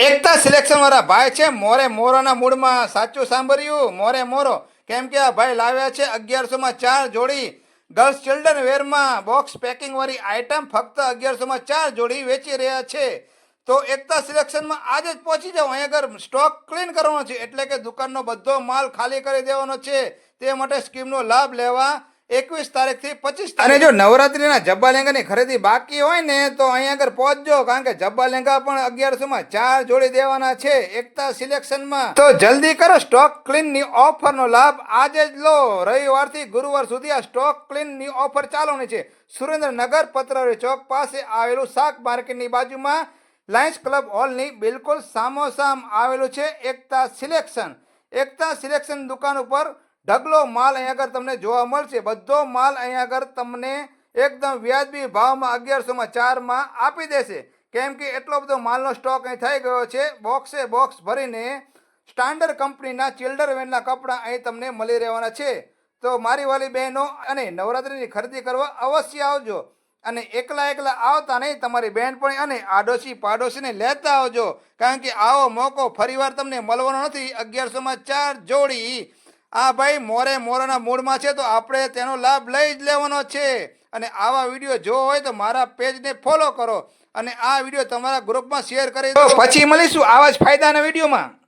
એકતા selection વાળા ભાઈ છે. મોરે મોરોના મૂડમાં સાચું સાંભળ્યું. મોરે મોરો. કેમ કે આ ભાઈ લાવ્યા છે અગિયારસોમાં ચાર જોડી. ગર્લ્સ ચિલ્ડ્રન વેરમાં બોક્સ પેકિંગ વાળી આઇટમ ફક્ત અગિયારસોમાં ચાર જોડી વેચી રહ્યા છે. તો એકતા સિલેક્શનમાં આજે જ પહોંચી જાઓ. અહીં આગળ સ્ટોક ક્લીન કરવાનો છે. એટલે કે દુકાનનો બધો માલ ખાલી કરી દેવાનો છે. તે માટે સ્કીમનો લાભ લેવા એકવીસ તારીખથી પચીસ અને જો નવરાત્રીના જબ્બા લેંગાની ખરીદી બાકી હોય ને તો અહીં આગળ પહોંચજો કારણ કે જબ્બા લેંગા પણ અગિયારસોમાં ચાર જોડી દેવાના છે એકતા સિલેક્શનમાં. તો જલ્દી કરો સ્ટોક ક્લીનની ઓફરનો લાભ આજે જ લો. રવિવારથી ગુરુવાર સુધી આ સ્ટોક ક્લીનની ઓફર ચાલવાની છે. સુરેન્દ્રનગર પત્રવાડી ચોક પાસે આવેલું શાક માર્કેટની બાજુમાં લાયન્સ ક્લબ હોલની બિલકુલ સામોસામ આવેલું છે એકતા સિલેક્શન. એકતા સિલેક્શન દુકાન ઉપર ઢગલો માલ અહીં આગળ તમને જોવા મળશે. બધો માલ અહીં આગળ તમને એકદમ વ્યાજબી ભાવમાં અગિયારસોમાં ચારમાં આપી દેશે. કેમ કે એટલો બધો માલનો સ્ટોક અહીં થઈ ગયો છે. બોક્સે બોક્સ ભરીને સ્ટાન્ડર્ડ કંપનીના ચિલ્ડર વેનના કપડાં અહીં તમને મળી રહેવાના છે. તો મારી વાલી બહેનો અને નવરાત્રિની ખરીદી કરવા અવશ્ય આવજો. અને એકલા એકલા આવતા નહીં, તમારી બહેનપણી અને આડોશી પાડોશીને લેતા આવજો. કારણ કે આવો મોકો ફરીવાર તમને મળવાનો નથી. અગિયારસોમાં ચાર જોડી આ ભાઈ મોરે મોરાના મૂડમાં છે, તો આપણે તેનો લાભ લઈ જ લેવાનો છે. અને આવા વીડિયો જોવો હોય તો મારા પેજને ફોલો કરો. અને આ વીડિયો તમારા ગ્રુપમાં શેર કરી દો. પછી મળીશું આવા જ ફાયદાના વિડીયોમાં.